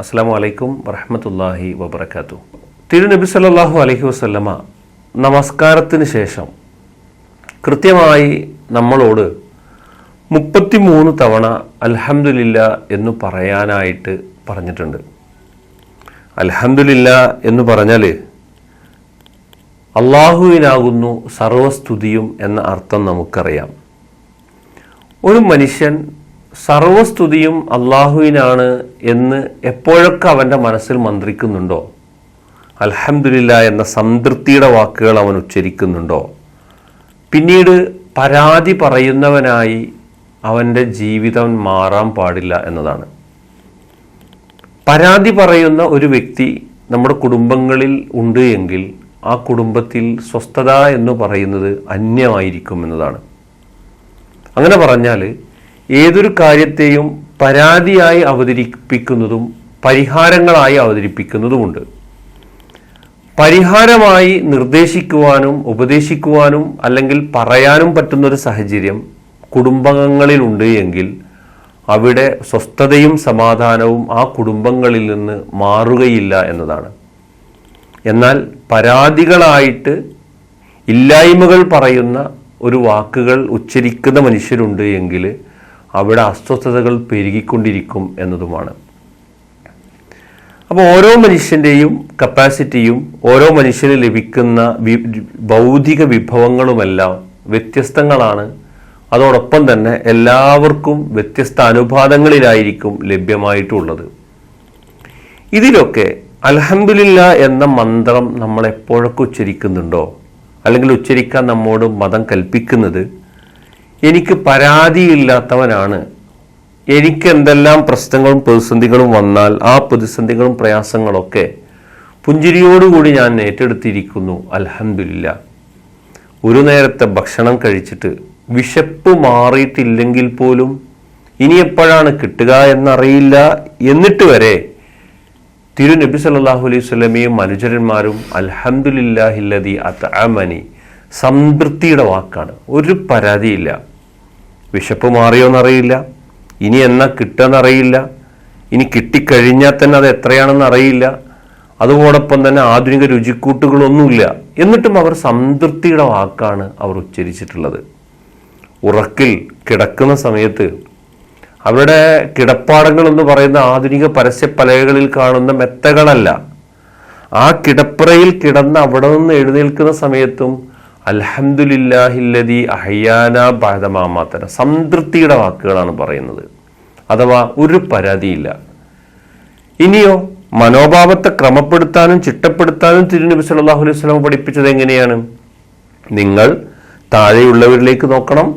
അസ്സാം വലൈക്കും വറഹമത്തല്ലാഹി വബർക്കാത്തു തിരുനബി സല്ലല്ലാഹു അലഹി വസല്ലമ നമസ്കാരത്തിന് ശേഷം കൃത്യമായി നമ്മളോട് മുപ്പത്തിമൂന്ന് തവണ അൽഹംദുലില്ല എന്ന് പറയാനായിട്ട് പറഞ്ഞിട്ടുണ്ട്. അൽഹംദുലില്ല എന്ന് പറഞ്ഞാൽ അള്ളാഹുവിനാകുന്നു സർവസ്തുതിയും എന്ന അർത്ഥം നമുക്കറിയാം. ഒരു മനുഷ്യൻ സർവസ്തുതിയും അള്ളാഹുവിനാണ് എന്ന് എപ്പോഴൊക്കെ അവന്റെ മനസ്സിൽ മന്ത്രിക്കുന്നുണ്ടോ? അലഹമില്ല എന്ന സംതൃപ്തിയുടെ വാക്കുകൾ അവൻ ഉച്ചരിക്കുന്നുണ്ടോ? പിന്നീട് പരാതി പറയുന്നവനായി അവന്റെ ജീവിതം മാറാൻ പാടില്ല എന്നതാണ്. പരാതി പറയുന്ന ഒരു വ്യക്തി നമ്മുടെ കുടുംബങ്ങളിൽ ഉണ്ട് എങ്കിൽ ആ കുടുംബത്തിൽ സ്വസ്ഥത എന്ന് പറയുന്നത് അന്യമായിരിക്കും എന്നതാണ്. അങ്ങനെ പറഞ്ഞാൽ ഏതൊരു കാര്യത്തെയും പരാതിയായി അവതരിപ്പിക്കുന്നതും പരിഹാരങ്ങളായി അവതരിപ്പിക്കുന്നതുമുണ്ട്. പരിഹാരമായി നിർദ്ദേശിക്കുവാനും ഉപദേശിക്കുവാനും അല്ലെങ്കിൽ പറയാനും പറ്റുന്നൊരു സാഹചര്യം കുടുംബങ്ങളിലുണ്ട് എങ്കിൽ അവിടെ സ്വസ്ഥതയും സമാധാനവും ആ കുടുംബങ്ങളിൽ നിന്ന് മാറുകയില്ല എന്നതാണ്. എന്നാൽ പരാതികളായിട്ട് ഇല്ലായ്മകൾ പറയുന്ന ഒരു വാക്കുകൾ ഉച്ചരിക്കുന്ന മനുഷ്യരുണ്ട് എങ്കിൽ അവിടെ അസ്വസ്ഥതകൾ പെരുകിക്കൊണ്ടിരിക്കും എന്നതുമാണ്. അപ്പോൾ ഓരോ മനുഷ്യന്റെയും കപ്പാസിറ്റിയും ഓരോ മനുഷ്യന് ലഭിക്കുന്ന ഭൗതിക വിഭവങ്ങളുമെല്ലാം വ്യത്യസ്തങ്ങളാണ്. അതോടൊപ്പം തന്നെ എല്ലാവർക്കും വ്യത്യസ്ത അനുപാതങ്ങളിലായിരിക്കും ലഭ്യമായിട്ടുള്ളത്. ഇതിലൊക്കെ അലഹമില്ല എന്ന മന്ത്രം നമ്മൾ എപ്പോഴൊക്കെ ഉച്ചരിക്കുന്നുണ്ടോ? അല്ലെങ്കിൽ ഉച്ചരിക്കാൻ നമ്മോട് മതം കൽപ്പിക്കുന്നത് എനിക്ക് പരാതിയില്ലാത്തവനാണ്. എനിക്ക് എന്തെല്ലാം പ്രശ്നങ്ങളും പ്രതിസന്ധികളും വന്നാൽ ആ പ്രതിസന്ധികളും പ്രയാസങ്ങളൊക്കെ പുഞ്ചിരിയോടുകൂടി ഞാൻ ഏറ്റെടുത്തിരിക്കുന്നു. അൽഹംദുലില്ല. ഒരു നേരത്തെ ഭക്ഷണം കഴിച്ചിട്ട് വിശപ്പ് മാറിയിട്ടില്ലെങ്കിൽ പോലും ഇനി എപ്പോഴാണ് കിട്ടുക എന്നറിയില്ല. എന്നിട്ട് വരെ തിരു നബി സല്ലല്ലാഹു അലൈഹി സ്വലമയും അനുചരന്മാരും അൽഹംദുലില്ലാഹില്ലതി അത്അമനി സംതൃപ്തിയുടെ വാക്കാണ്. ഒരു പരാതിയില്ല. വിശപ്പ് മാറിയോന്നറിയില്ല ഇനി എന്നാ കിട്ടുമെന്നറിയില്ല ഇനി കിട്ടിക്കഴിഞ്ഞാൽ തന്നെ അത് എത്രയാണെന്ന് അറിയില്ല. അതോടൊപ്പം തന്നെ ആധുനിക രുചിക്കൂട്ടുകളൊന്നുമില്ല. എന്നിട്ടും അവർ സംതൃപ്തിയുടെ വാക്കാണ് അവർ ഉച്ചരിച്ചിട്ടുള്ളത്. ഉറക്കിൽ കിടക്കുന്ന സമയത്ത് അവരുടെ കിടപ്പാടങ്ങൾ എന്ന് പറയുന്ന ആധുനിക പരസ്യ പലകകളിൽ കാണുന്ന മെത്തകളല്ല. ആ കിടപ്പറയിൽ കിടന്ന് അവിടെ നിന്ന് എഴുന്നേൽക്കുന്ന സമയത്തും അൽഹംദുലില്ലാഹില്ലതി അഹ്യാന ബാധമാമാത്തന സംതൃപ്തിയുടെ വാക്കുകളാണ് പറയുന്നത്. അഥവാ ഒരു പരാതിയില്ല. ഇനിയോ മനോഭാവത്തെ ക്രമപ്പെടുത്താനും ചിട്ടപ്പെടുത്താനും തിരുനബി സല്ലല്ലാഹു അലൈഹി വസല്ലം പഠിപ്പിച്ചത് എങ്ങനെയാണ്? നിങ്ങൾ താഴെയുള്ളവരിലേക്ക് നോക്കണം.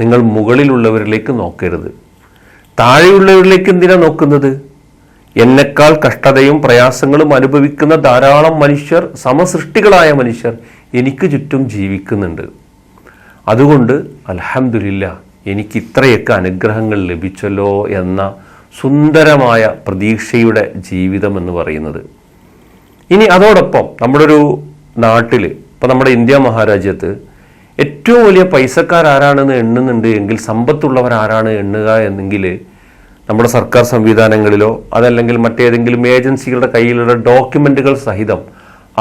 നിങ്ങൾ മുകളിലുള്ളവരിലേക്ക് നോക്കരുത്. താഴെയുള്ളവരിലേക്ക് എന്തിനാ നോക്കുന്നത്? എന്നെക്കാൾ കഷ്ടതയും പ്രയാസങ്ങളും അനുഭവിക്കുന്ന ധാരാളം മനുഷ്യർ സമസൃഷ്ടികളായ മനുഷ്യർ എനിക്ക് ചുറ്റും ജീവിക്കുന്നുണ്ട്. അതുകൊണ്ട് അലഹമില്ല എനിക്ക് ഇത്രയൊക്കെ അനുഗ്രഹങ്ങൾ ലഭിച്ചല്ലോ എന്ന സുന്ദരമായ പ്രതീക്ഷയുടെ ജീവിതം എന്ന് പറയുന്നത്. ഇനി അതോടൊപ്പം നമ്മുടെ ഒരു നാട്ടിൽ ഇപ്പം നമ്മുടെ ഇന്ത്യ മഹാരാജ്യത്ത് ഏറ്റവും വലിയ പൈസക്കാരാരാണെന്ന് എണ്ണുന്നുണ്ട് എങ്കിൽ സമ്പത്തുള്ളവർ ആരാണ് എണ്ണുക എന്നെങ്കിൽ നമ്മുടെ സർക്കാർ സംവിധാനങ്ങളിലോ അതല്ലെങ്കിൽ മറ്റേതെങ്കിലും ഏജൻസികളുടെ കയ്യിലുള്ള ഡോക്യുമെന്റുകൾ സഹിതം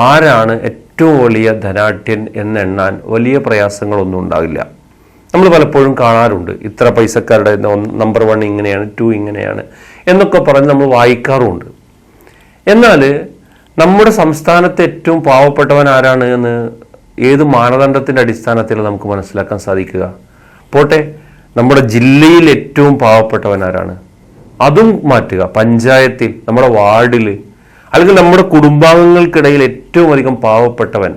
ആരാണ് ഏറ്റവും വലിയ ധനാഠ്യൻ എന്നെണ്ണാൻ വലിയ പ്രയാസങ്ങളൊന്നും ഉണ്ടാവില്ല. നമ്മൾ പലപ്പോഴും കാണാറുണ്ട് ഇത്ര പൈസക്കാരുടെ നമ്പർ വൺ ഇങ്ങനെയാണ് ടു ഇങ്ങനെയാണ് എന്നൊക്കെ പറഞ്ഞ് നമ്മൾ വായിക്കാറുമുണ്ട്. എന്നാൽ നമ്മുടെ സംസ്ഥാനത്തെ ഏറ്റവും പാവപ്പെട്ടവൻ ആരാണ് എന്ന് ഏത് മാനദണ്ഡത്തിന്റെ അടിസ്ഥാനത്തിൽ നമുക്ക് മനസ്സിലാക്കാൻ സാധിക്കുക? പോട്ടെ നമ്മുടെ ജില്ലയിൽ ഏറ്റവും പാവപ്പെട്ടവൻ ആരാണ്? അതും മാറ്റുക. പഞ്ചായത്തിൽ നമ്മുടെ വാർഡിൽ അല്ലെങ്കിൽ നമ്മുടെ കുടുംബാംഗങ്ങൾക്കിടയിൽ ഏറ്റവും അധികം പാവപ്പെട്ടവൻ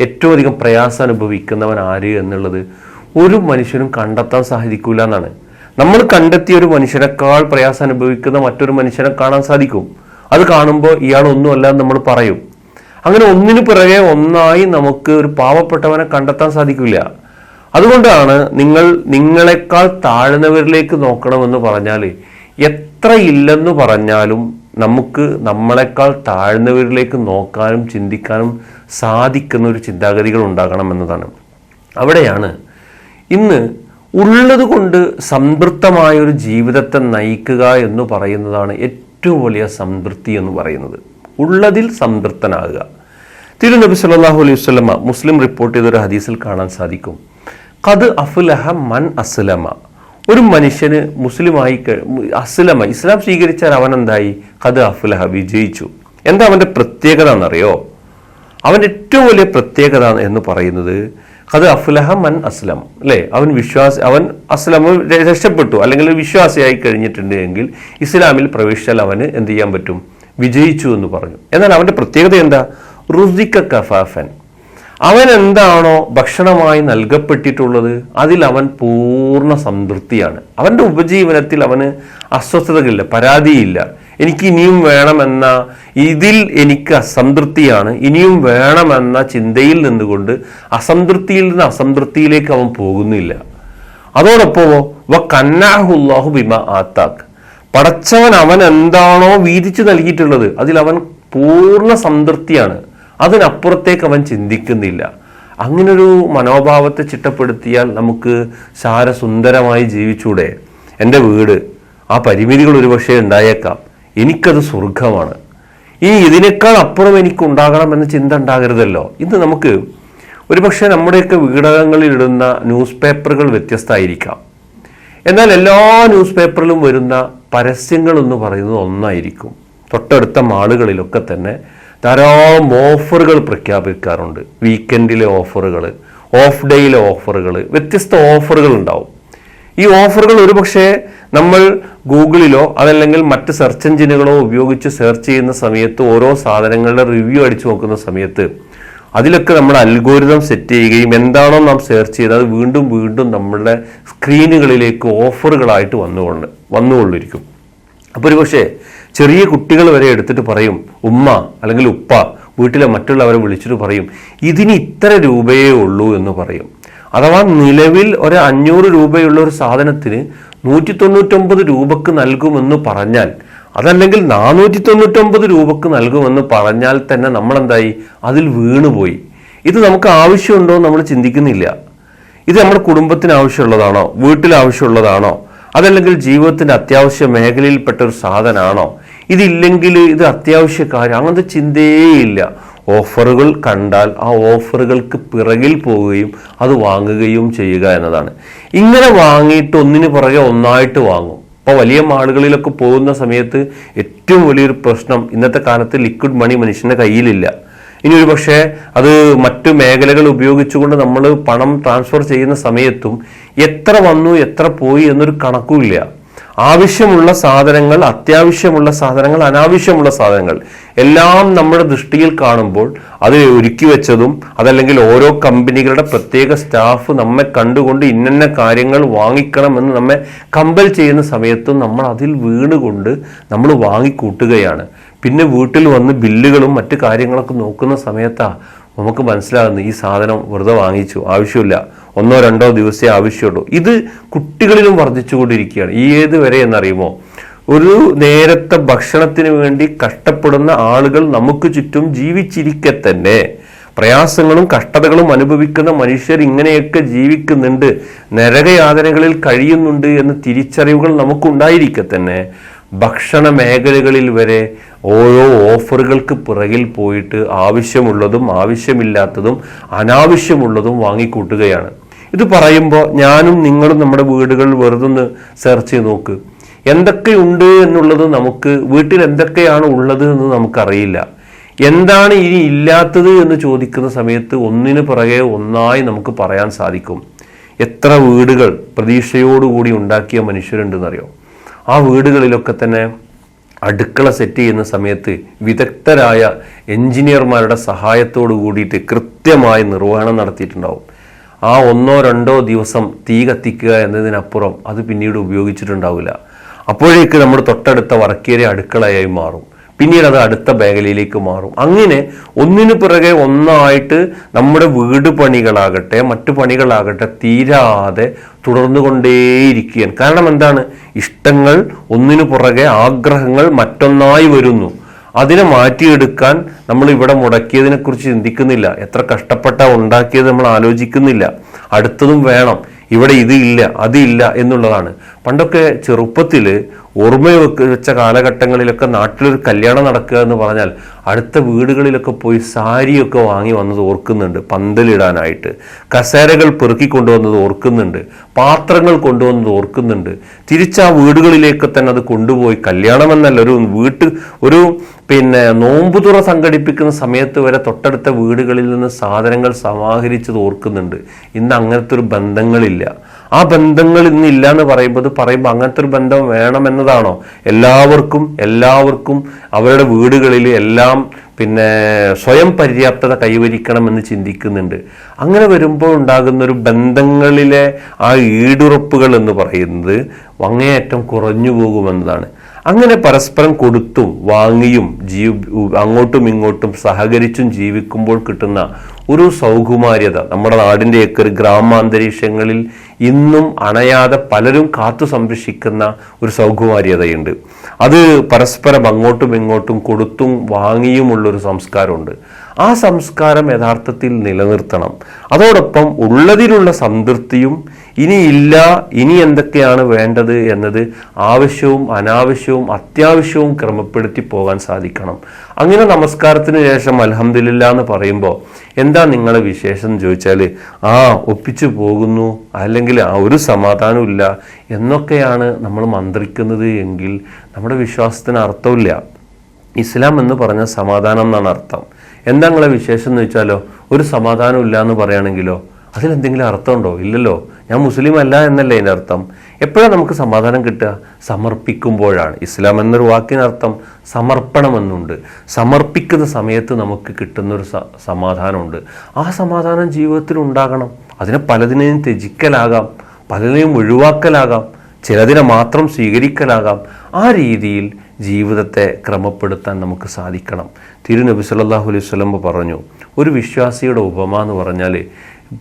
ഏറ്റവും അധികം പ്രയാസം അനുഭവിക്കുന്നവൻ ആര് എന്നുള്ളത് ഒരു മനുഷ്യനും കണ്ടെത്താൻ സാധിക്കില്ല എന്നാണ്. നമ്മൾ കണ്ടെത്തിയ ഒരു മനുഷ്യനേക്കാൾ പ്രയാസം അനുഭവിക്കുന്ന മറ്റൊരു മനുഷ്യനെ കാണാൻ സാധിക്കും. അത് കാണുമ്പോൾ ഇയാൾ ഒന്നുമല്ല എന്ന് നമ്മൾ പറയും. അങ്ങനെ ഒന്നിനു പിറകെ ഒന്നായി നമുക്ക് ഒരു പാവപ്പെട്ടവനെ കണ്ടെത്താൻ സാധിക്കില്ല. അതുകൊണ്ടാണ് നിങ്ങൾ നിങ്ങളെക്കാൾ താഴ്ന്നവരിലേക്ക് നോക്കണമെന്ന് പറഞ്ഞാൽ എത്ര ഇല്ലെന്ന് പറഞ്ഞാലും നമുക്ക് നമ്മളെക്കാൾ താഴ്ന്നവരിലേക്ക് നോക്കാനും ചിന്തിക്കാനും സാധിക്കുന്ന ഒരു ചിന്താഗതികൾ ഉണ്ടാകണം എന്നതാണ്. അവിടെയാണ് ഇന്ന് ഉള്ളത് കൊണ്ട് സംതൃപ്തമായ ഒരു ജീവിതത്തെ നയിക്കുക എന്ന് പറയുന്നതാണ് ഏറ്റവും വലിയ സംതൃപ്തി എന്ന് പറയുന്നത്. ഉള്ളതിൽ സംതൃപ്തനാകുക. തിരുനബി സല്ലല്ലാഹു അലൈഹി വസല്ലമ മുസ്ലിം റിപ്പോർട്ട് ചെയ്തൊരു ഹദീസിൽ കാണാൻ സാധിക്കും. കത് അഫുലഹ മൻ അസ്ലമ. ഒരു മനുഷ്യന് മുസ്ലിമായി അസ്ലമ ഇസ്ലാം സ്വീകരിച്ചാൽ അവൻ എന്തായി കത് അഫുലഹ വിജയിച്ചു എന്താ അവന്റെ പ്രത്യേകത എന്നറിയോ അവന്റെ ഏറ്റവും വലിയ പ്രത്യേകത എന്ന് പറയുന്നത് കത് അഫ്ലഹ മൻ അസ്ലം അല്ലേ? അവൻ വിശ്വാസ അവൻ അസ്ലം രക്ഷപ്പെട്ടു അല്ലെങ്കിൽ വിശ്വാസിയായി കഴിഞ്ഞിട്ടുണ്ട് എങ്കിൽ ഇസ്ലാമിൽ പ്രവേശിച്ചാൽ അവന് എന്ത് ചെയ്യാൻ പറ്റും? വിജയിച്ചു എന്ന് പറഞ്ഞു. എന്നാൽ അവന്റെ പ്രത്യേകത എന്താ? റുദിക്ക കഫാഫൻ. അവൻ എന്താണോ ഭക്ഷണമായി നൽകപ്പെട്ടിട്ടുള്ളത് അതിൽ അവൻ പൂർണ സംതൃപ്തിയാണ്. അവന്റെ ഉപജീവനത്തിൽ അവന് അസ്വസ്ഥതകളില്ല പരാതിയില്ല. എനിക്ക് ഇനിയും വേണമെന്ന ഇതിൽ എനിക്ക് അസംതൃപ്തിയാണ് ഇനിയും വേണമെന്ന ചിന്തയിൽ നിന്നുകൊണ്ട് അസംതൃപ്തിയിൽ നിന്ന് അസംതൃപ്തിയിലേക്ക് അവൻ പോകുന്നില്ല. അതോടൊപ്പം വ കന്നാഹുല്ലാഹു ബിമ ആത്താക്ക്. പടച്ചവൻ അവൻ എന്താണോ വീതിച്ചു നൽകിയിട്ടുള്ളത് അതിൽ അവൻ പൂർണ സംതൃപ്തിയാണ്. അതിനപ്പുറത്തേക്ക് അവൻ ചിന്തിക്കുന്നില്ല. അങ്ങനൊരു മനോഭാവത്തെ ചിട്ടപ്പെടുത്തിയാൽ നമുക്ക് സാരസുന്ദരമായി ജീവിച്ചൂടെ. എന്റെ വീട് ആ പരിമിതികൾ ഒരുപക്ഷെ ഉണ്ടായേക്കാം. എനിക്കത് സ്വർഗമാണ് ഈ ഇതിനേക്കാൾ അപ്പുറം എനിക്ക് ഉണ്ടാകണം എന്ന ചിന്ത ഉണ്ടാകരുതല്ലോ. ഇന്ന് നമുക്ക് ഒരുപക്ഷെ നമ്മുടെയൊക്കെ വീടകങ്ങളിൽ ഇടുന്ന ന്യൂസ് പേപ്പറുകൾ വ്യത്യസ്തമായിരിക്കാം. എന്നാൽ എല്ലാ ന്യൂസ് പേപ്പറിലും വരുന്ന പരസ്യങ്ങൾ എന്ന് പറയുന്നത് ഒന്നായിരിക്കും. തൊട്ടടുത്ത മാളുകളിലൊക്കെ തന്നെ ധാരാളം ഓഫറുകൾ പ്രഖ്യാപിക്കാറുണ്ട്. വീക്കെൻഡിലെ ഓഫറുകൾ ഓഫ് ഡേയിലെ ഓഫറുകൾ വ്യത്യസ്ത ഓഫറുകൾ ഉണ്ടാവും. ഈ ഓഫറുകൾ ഒരുപക്ഷെ നമ്മൾ ഗൂഗിളിലോ അതല്ലെങ്കിൽ മറ്റ് സെർച്ച് എഞ്ചിനുകളോ ഉപയോഗിച്ച് സെർച്ച് ചെയ്യുന്ന സമയത്ത് ഓരോ സാധനങ്ങളുടെ റിവ്യൂ അടിച്ചു നോക്കുന്ന സമയത്ത് അതിലൊക്കെ നമ്മൾ അൽഗോരിതം സെറ്റ് ചെയ്യുകയും എന്താണോ നാം സെർച്ച് ചെയ്ത് അത് വീണ്ടും വീണ്ടും നമ്മളുടെ സ്ക്രീനുകളിലേക്ക് ഓഫറുകളായിട്ട് വന്നുകൊണ്ട് വന്നുകൊണ്ടിരിക്കും. അപ്പോൾ ഒരുപക്ഷെ ചെറിയ കുട്ടികൾ വരെ എടുത്തിട്ട് പറയും ഉമ്മ അല്ലെങ്കിൽ ഉപ്പ വീട്ടിലെ മറ്റുള്ളവരെ വിളിച്ചിട്ട് പറയും ഇതിന് ഇത്ര രൂപയേ ഉള്ളൂ എന്ന് പറയും. അഥവാ നിലവിൽ ഒരു അഞ്ഞൂറ് രൂപയുള്ള ഒരു സാധനത്തിന് നൂറ്റി തൊണ്ണൂറ്റൊമ്പത് രൂപക്ക് നൽകുമെന്ന് പറഞ്ഞാൽ അതല്ലെങ്കിൽ നാനൂറ്റി തൊണ്ണൂറ്റൊമ്പത് രൂപക്ക് നൽകുമെന്ന് പറഞ്ഞാൽ തന്നെ നമ്മൾ എന്തായി അതിൽ വീണുപോയി. ഇത് നമുക്ക് ആവശ്യമുണ്ടോ നമ്മൾ ചിന്തിക്കുന്നില്ല. ഇത് നമ്മുടെ കുടുംബത്തിന് ആവശ്യമുള്ളതാണോ? വീട്ടിൽ ആവശ്യമുള്ളതാണോ? അതല്ലെങ്കിൽ ജീവിതത്തിന്റെ അത്യാവശ്യ മേഖലയിൽപ്പെട്ട ഒരു സാധനമാണോ ഇതില്ലെങ്കിൽ ഇത് അത്യാവശ്യ കാര്യം. അങ്ങനത്തെ ചിന്തയേയില്ല. ഓഫറുകൾ കണ്ടാൽ ആ ഓഫറുകൾക്ക് പിറകിൽ പോവുകയും അത് വാങ്ങുകയും ചെയ്യുക എന്നതാണ്. ഇങ്ങനെ വാങ്ങിയിട്ട് ഒന്നിന് പുറകെ ഒന്നായിട്ട് വാങ്ങും. അപ്പോൾ വലിയ മാളുകളിലൊക്കെ പോകുന്ന സമയത്ത് ഏറ്റവും വലിയൊരു പ്രശ്നം ഇന്നത്തെ കാലത്ത് ലിക്വിഡ് മണി മനുഷ്യന്റെ കയ്യിലില്ല. ഇനി ഒരു പക്ഷേ അത് മറ്റു മേഖലകൾ ഉപയോഗിച്ചുകൊണ്ട് നമ്മൾ പണം ട്രാൻസ്ഫർ ചെയ്യുന്ന സമയത്തും എത്ര വന്നു എത്ര പോയി എന്നൊരു കണക്കുമില്ല. ആവശ്യമുള്ള സാധനങ്ങൾ അത്യാവശ്യമുള്ള സാധനങ്ങൾ അനാവശ്യമുള്ള സാധനങ്ങൾ എല്ലാം നമ്മുടെ ദൃഷ്ടിയിൽ കാണുമ്പോൾ അത് ഒരുക്കി വെച്ചതും അതല്ലെങ്കിൽ ഓരോ കമ്പനികളുടെ പ്രത്യേക സ്റ്റാഫ് നമ്മെ കണ്ടുകൊണ്ട് ഇന്നന്ന കാര്യങ്ങൾ വാങ്ങിക്കണം എന്ന് നമ്മെ കമ്പൽ ചെയ്യുന്ന സമയത്തും നമ്മൾ അതിൽ വീണുകൊണ്ട് നമ്മൾ വാങ്ങിക്കൂട്ടുകയാണ്. പിന്നെ വീട്ടിൽ വന്ന് ബില്ലുകളും മറ്റ് കാര്യങ്ങളൊക്കെ നോക്കുന്ന സമയത്താ നമുക്ക് മനസ്സിലാകുന്നു ഈ സാധനം വെറുതെ വാങ്ങിച്ചു ആവശ്യമില്ല. ഒന്നോ രണ്ടോ ദിവസമേ ആവശ്യമുള്ളൂ. ഇത് കുട്ടികളിലും വർദ്ധിച്ചുകൊണ്ടിരിക്കുകയാണ്. ഈ ഏത് വരെ എന്നറിയുമോ? ഒരു നേരത്തെ ഭക്ഷണത്തിന് വേണ്ടി കഷ്ടപ്പെടുന്ന ആളുകൾ നമുക്ക് ചുറ്റും ജീവിച്ചിരിക്കെ തന്നെ. പ്രയാസങ്ങളും കഷ്ടതകളും അനുഭവിക്കുന്ന മനുഷ്യർ ഇങ്ങനെയൊക്കെ ജീവിക്കുന്നുണ്ട്. നരകയാതനകളിൽ കഴിയുന്നുണ്ട് എന്ന തിരിച്ചറിവുകൾ നമുക്കുണ്ടായിരിക്കെ തന്നെ. ഭക്ഷണ മേഖലകളിൽ വരെ ഓരോ ഓഫറുകൾക്ക് പിറകിൽ പോയിട്ട് ആവശ്യമുള്ളതും ആവശ്യമില്ലാത്തതും അനാവശ്യമുള്ളതും വാങ്ങിക്കൂട്ടുകയാണ്. ഇത് പറയുമ്പോൾ ഞാനും നിങ്ങളും നമ്മുടെ വീടുകളിൽ വെറുതെ ഒന്ന് സെർച്ച് ചെയ്ത് നോക്ക്. എന്തൊക്കെയുണ്ട് എന്നുള്ളത് നമുക്ക് വീട്ടിൽ എന്തൊക്കെയാണ് ഉള്ളത് എന്ന് നമുക്കറിയില്ല. എന്താണ് ഇനി ഇല്ലാത്തത് എന്ന് ചോദിക്കുന്ന സമയത്ത് ഒന്നിനു പിറകെ ഒന്നായി നമുക്ക് പറയാൻ സാധിക്കും. എത്ര വീടുകൾ പ്രതീക്ഷയോടുകൂടി ഉണ്ടാക്കിയ മനുഷ്യരുണ്ടെന്നറിയോ? ആ വീടുകളിലൊക്കെ തന്നെ അടുക്കള സെറ്റ് ചെയ്യുന്ന സമയത്ത് വിദഗ്ധരായ എഞ്ചിനീയർമാരുടെ സഹായത്തോടു കൂടിയിട്ട് കൃത്യമായി നിർവഹണം നടത്തിയിട്ടുണ്ടാവും. ആ ഒന്നോ രണ്ടോ ദിവസം തീ കത്തിക്കുക എന്നതിനപ്പുറം അത് പിന്നീട് ഉപയോഗിച്ചിട്ടുണ്ടാവില്ല. അപ്പോഴേക്ക് നമ്മൾ തൊട്ടടുത്ത വർക്കേരിയ അടുക്കളയായി മാറും. പിന്നീട് അത് അടുത്ത മേഖലയിലേക്ക് മാറും. അങ്ങനെ ഒന്നിനു പിറകെ ഒന്നായിട്ട് നമ്മുടെ വീട് പണികളാകട്ടെ മറ്റു പണികളാകട്ടെ തീരാതെ തുടർന്നുകൊണ്ടേയിരിക്കുകയാണ്. കാരണം എന്താണ്? ഇഷ്ടങ്ങൾ ഒന്നിനു പുറകെ ആഗ്രഹങ്ങൾ മറ്റൊന്നായി വരുന്നു. അതിനെ മാറ്റിയെടുക്കാൻ നമ്മൾ ഇവിടെ മുടക്കിയതിനെക്കുറിച്ച് ചിന്തിക്കുന്നില്ല. എത്ര കഷ്ടപ്പെട്ട ഉണ്ടാക്കിയത് നമ്മൾ ആലോചിക്കുന്നില്ല. അടുത്തതും വേണം. ഇവിടെ ഇത് ഇല്ല അതില്ല എന്നുള്ളതാണ്. പണ്ടൊക്കെ ചെറുപ്പത്തിൽ ഓർമ്മ വെച്ച കാലഘട്ടങ്ങളിലൊക്കെ നാട്ടിലൊരു കല്യാണം നടക്കുക എന്ന് പറഞ്ഞാൽ അടുത്ത വീടുകളിലൊക്കെ പോയി സാരിയൊക്കെ വാങ്ങി വന്നത് ഓർക്കുന്നുണ്ട് പന്തലിടാനായിട്ട്. കസേരകൾ പെറുക്കി കൊണ്ടുവന്നത് ഓർക്കുന്നുണ്ട് പാത്രങ്ങൾ കൊണ്ടുവന്നത് ഓർക്കുന്നുണ്ട്. തിരിച്ചാ വീടുകളിലേക്ക് തന്നെ അത് കൊണ്ടുപോയി കല്യാണം എന്നല്ല ഒരു വീട്ട് ഒരു പിന്നെ നോമ്പുതുറ സംഘടിപ്പിക്കുന്ന സമയത്ത് വരെ തൊട്ടടുത്ത വീടുകളിൽ നിന്ന് സാധനങ്ങൾ സമാഹരിച്ചത് ഓർക്കുന്നുണ്ട്. ഇന്ന് അങ്ങനത്തെ ഒരു ബന്ധങ്ങളില്ല. ആ ബന്ധങ്ങൾ ഇന്ന് ഇല്ല എന്ന് പറയുമ്പോൾ പറയുമ്പോൾ അങ്ങനത്തെ ഒരു ബന്ധം വേണമെന്നതാണോ എല്ലാവർക്കും എല്ലാവർക്കും അവരുടെ വീടുകളിൽ എല്ലാം പിന്നെ സ്വയം പര്യാപ്തത കൈവരിക്കണമെന്ന് ചിന്തിക്കുന്നുണ്ട്. അങ്ങനെ വരുമ്പോൾ ഉണ്ടാകുന്ന ഒരു ബന്ധങ്ങളിലെ ആ ഈടുറപ്പുകൾ എന്ന് പറയുന്നത് അങ്ങേയറ്റം കുറഞ്ഞു പോകുമെന്നതാണ്. അങ്ങനെ പരസ്പരം കൊടുത്തും വാങ്ങിയും ജീവി അങ്ങോട്ടും ഇങ്ങോട്ടും സഹകരിച്ചും ജീവിക്കുമ്പോൾ കിട്ടുന്ന ഒരു സൗകുമാര്യത. നമ്മുടെ നാടിന്റെയൊക്കെ ഒരു ഗ്രാമാന്തരീക്ഷങ്ങളിൽ ഇന്നും അണയാതെ പലരും കാത്തു സംരക്ഷിക്കുന്ന ഒരു സൗകുമാര്യതയുണ്ട്. അത് പരസ്പരം അങ്ങോട്ടും ഇങ്ങോട്ടും കൊടുത്തും വാങ്ങിയുമുള്ളൊരു സംസ്കാരമുണ്ട്. ആ സംസ്കാരം യഥാർത്ഥത്തിൽ നിലനിർത്തണം. അതോടൊപ്പം ഉള്ളതിലുള്ള സംതൃപ്തിയും ഇനിയില്ല ഇനി എന്തൊക്കെയാണ് വേണ്ടത് എന്നത് ആവശ്യവും അനാവശ്യവും അത്യാവശ്യവും ക്രമപ്പെടുത്തി പോകാൻ സാധിക്കണം. അങ്ങനെ നമസ്കാരത്തിന് ശേഷം അലഹമില്ല എന്ന് പറയുമ്പോൾ എന്താ നിങ്ങളെ വിശേഷം ചോദിച്ചാൽ ആ ഒപ്പിച്ചു പോകുന്നു അല്ലെങ്കിൽ ആ ഒരു സമാധാനമില്ല എന്നൊക്കെയാണ് നമ്മൾ മന്ത്രിക്കുന്നത് എങ്കിൽ നമ്മുടെ വിശ്വാസത്തിന് അർത്ഥമില്ല ഇസ്ലാം എന്ന് പറഞ്ഞ സമാധാനം എന്നാണ് അർത്ഥം. എന്താ നിങ്ങളെ വിശേഷം എന്ന് വെച്ചാലോ ഒരു സമാധാനം ഇല്ല എന്ന് പറയുകയാണെങ്കിലോ അതിലെന്തെങ്കിലും അർത്ഥമുണ്ടോ? ഇല്ലല്ലോ. ഞാൻ മുസ്ലിം അല്ല എന്നല്ലേ അതിന്റെ അർത്ഥം എപ്പോഴാണ് നമുക്ക് സമാധാനം കിട്ടുക? സമർപ്പിക്കുമ്പോഴാണ്. ഇസ്ലാം എന്നൊരു വാക്കിനർത്ഥം സമർപ്പണം എന്നുണ്ട് സമർപ്പിക്കുന്ന സമയത്ത് നമുക്ക് കിട്ടുന്നൊരു സമാധാനമുണ്ട്. ആ സമാധാനം ജീവിതത്തിൽ ഉണ്ടാകണം. അതിനെ പലതിനെയും ത്യജിക്കലാകാം. പലതിനെയും ഒഴിവാക്കലാകാം. ചിലതിനെ മാത്രം സ്വീകരിക്കലാകാം. ആ രീതിയിൽ ജീവിതത്തെ ക്രമപ്പെടുത്താൻ നമുക്ക് സാധിക്കണം. തിരുനബി സല്ലാഹു അലൈഹി വസല്ലം പറഞ്ഞു ഒരു വിശ്വാസിയുടെ ഉപമ എന്ന് പറഞ്ഞാൽ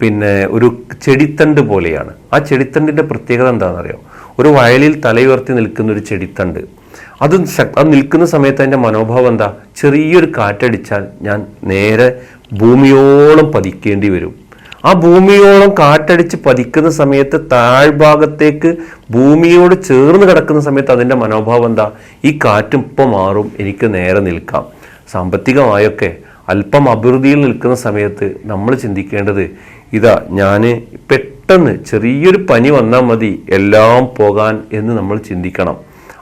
പിന്നെ ഒരു ചെടിത്തണ്ട് പോലെയാണ്. ആ ചെടിത്തണ്ടിന്റെ പ്രത്യേകത എന്താണെന്നറിയോ? ഒരു വയലിൽ തലയുയർത്തി നിൽക്കുന്ന ഒരു ചെടിത്തണ്ട്. അത് അത് നിൽക്കുന്ന സമയത്ത് അതിന്റെ മനോഭാവം എന്താ? ചെറിയൊരു കാറ്റടിച്ചാൽ ഞാൻ നേരെ ഭൂമിയോളം പതിക്കേണ്ടി വരും. ആ ഭൂമിയോളം കാറ്റടിച്ച് പതിക്കുന്ന സമയത്ത് താഴ്ഭാഗത്തേക്ക് ഭൂമിയോട് ചേർന്ന് കിടക്കുന്ന സമയത്ത് അതിന്റെ മനോഭാവം എന്താ? ഈ കാറ്റും ഇപ്പം മാറും എനിക്ക് നേരെ നിൽക്കാം. സാമ്പത്തികമായൊക്കെ അല്പം അഭിവൃദ്ധിയിൽ നിൽക്കുന്ന സമയത്ത് നമ്മൾ ചിന്തിക്കേണ്ടത് ഇതാ ഞാൻ പെട്ടെന്ന് ചെറിയൊരു പനി വന്നാൽ മതി എല്ലാം പോകാൻ എന്ന് നമ്മൾ ചിന്തിക്കണം.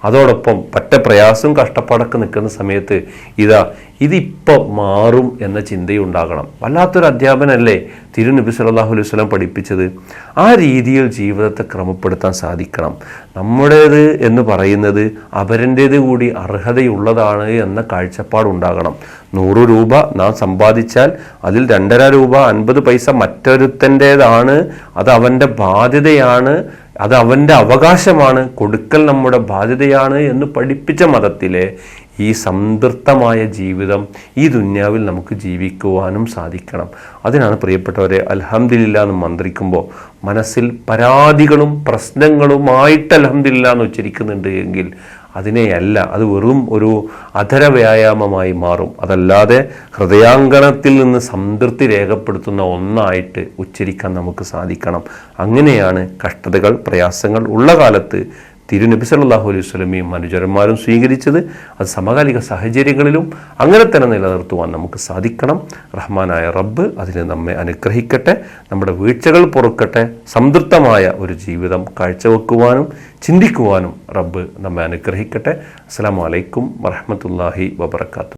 അതോടൊപ്പം പറ്റ പ്രയാസവും കഷ്ടപ്പാടൊക്കെ നിൽക്കുന്ന സമയത്ത് ഇതാ ഇതിപ്പോൾ മാറും എന്ന ചിന്തയുണ്ടാകണം. വല്ലാത്തൊരു അധ്യാപനല്ലേ തിരുനബി സല്ലല്ലാഹു അലൈഹി സ്വലം പഠിപ്പിച്ചത്? ആ രീതിയിൽ ജീവിതത്തെ ക്രമപ്പെടുത്താൻ സാധിക്കണം. നമ്മുടേത് എന്ന് പറയുന്നത് അവരന്റേത് കൂടി അർഹതയുള്ളതാണ് എന്ന കാഴ്ചപ്പാടുണ്ടാകണം നൂറ് രൂപ നാം സമ്പാദിച്ചാൽ അതിൽ രണ്ടര രൂപ അൻപത് പൈസ മറ്റൊരുത്തന്റേതാണ്. അത് അവന്റെ ബാധ്യതയാണ്. അത് അവന്റെ അവകാശമാണ് കൊടുക്കൽ നമ്മുടെ ബാധ്യതയാണ് എന്ന് പഠിപ്പിച്ച മതത്തിലെ ഈ സംതൃപ്തമായ ജീവിതം ഈ ദുന്യാവിൽ നമുക്ക് ജീവിക്കുവാനും സാധിക്കണം. അതിനാണ് പ്രിയപ്പെട്ടവരെ അലഹമ്മദില്ല എന്ന് മന്ത്രിക്കുമ്പോൾ മനസ്സിൽ പരാതികളും പ്രശ്നങ്ങളുമായിട്ട് അലഹമ്മദില്ല എന്ന് ഉച്ചരിക്കുന്നുണ്ട് എങ്കിൽ അതിനെയല്ല അത് വെറും ഒരു അധര വ്യായാമമായി മാറും. അതല്ലാതെ ഹൃദയാങ്കണത്തിൽ നിന്ന് സംതൃപ്തി രേഖപ്പെടുത്തുന്ന ഒന്നായിട്ട് ഉച്ചരിക്കാൻ നമുക്ക് സാധിക്കണം. അങ്ങനെയാണ് കഷ്ടതകൾ പ്രയാസങ്ങൾ ഉള്ള കാലത്ത് തിരുനബി സല്ലല്ലാഹു അലൈഹി വസല്ലമയും അനുചരന്മാരും സ്വീകരിച്ചത് അത് സമകാലിക സാഹചര്യങ്ങളിലും അങ്ങനെ തന്നെ നിലനിർത്തുവാൻ നമുക്ക് സാധിക്കണം. റഹ്മാനായ റബ്ബ് അതിനെ നമ്മെ അനുഗ്രഹിക്കട്ടെ. നമ്മുടെ വീഴ്ചകൾ പൊറുക്കട്ടെ. സംതൃപ്തമായ ഒരു ജീവിതം കാഴ്ചവെക്കുവാനും ചിന്തിക്കുവാനും റബ്ബ് നമ്മെ അനുഗ്രഹിക്കട്ടെ. അസ്സാം വലൈക്കും വറഹ്മത്തുള്ളാഹി വബർക്കാത്തു